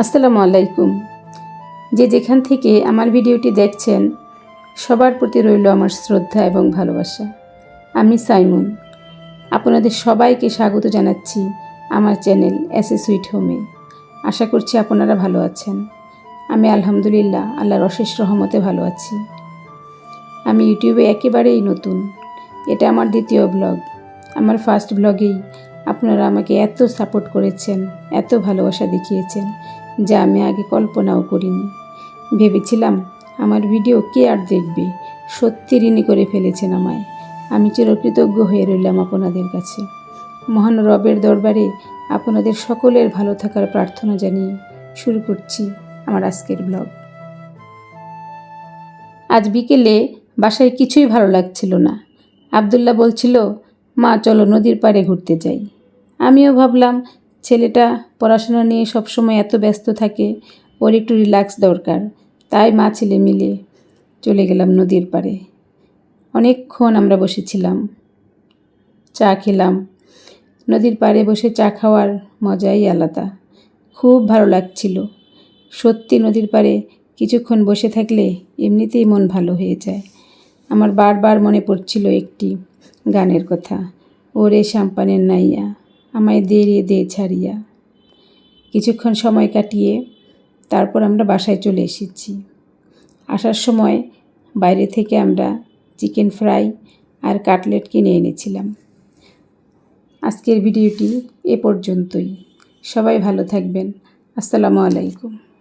আসসালামু আলাইকুম। যে যেখান থেকে আমার ভিডিওটি দেখছেন, সবার প্রতি রইল আমার শ্রদ্ধা এবং ভালোবাসা। আমি সাইমুন। আপনাদের সবাইকে স্বাগত জানাচ্ছি আমার চ্যানেল এস এ সুইট হোমে। আশা করছি আপনারা ভালো আছেন। আমি আলহামদুলিল্লাহ আল্লাহর অশেষ রহমতে ভালো আছি। আমি ইউটিউবে একেবারেই নতুন। এটা আমার দ্বিতীয় ব্লগ। আমার ফার্স্ট ব্লগেই আপনারা আমাকে এত সাপোর্ট করেছেন, এত ভালোবাসা দেখিয়েছেন। যা আমি আগে কল্পনাও করিনি। ভেবেছিলাম, আমার ভিডিও কে আর দেখবে? সত্যি ঋণী করে ফেলেছেন আমায়। আমি চিরকৃতজ্ঞ হয়ে রইলাম আপনাদের কাছে। মহান রবের দরবারে আপনাদের সকলের ভালো থাকার প্রার্থনা জানিয়ে শুরু করছি আমার আজকের ব্লগ আজ বিকেলে বাসায় কিছুই ভালো লাগছিল না। আবদুল্লাহ বলছিল, মা, চলো নদীর পাড়ে ঘুরতে যাই। আমিও ভাবলাম ছেলেটা পড়াশোনা নিয়ে সবসময় এত ব্যস্ত থাকে, ওর একটু রিল্যাক্স দরকার। তাই মা ছেলে মিলে চলে গেলাম নদীর পাড়ে। অনেকক্ষণ আমরা বসেছিলাম, চা খেলাম। নদীর পাড়ে বসে চা খাওয়ার মজাই আলাদা। খুব ভালো লাগছিল। সত্যি নদীর পাড়ে কিছুক্ষণ বসে থাকলে এমনিতেই মন ভালো হয়ে যায়। আমার বারবার মনে পড়ছিল একটি গানের কথা, ওরে শ্যাম্পানের নাইয়া। আমায় দে দে ছাড়িয়া। কিছুক্ষণ সময় কাটিয়ে তারপর আমরা বাসায় চলে এসেছি। আসার সময় বাইরে থেকে আমরা চিকেন ফ্রাই আর কাটলেট কিনে এনেছিলাম। আজকের ভিডিওটি এ পর্যন্তই। সবাই ভালো থাকবেন। আসসালামু আলাইকুম।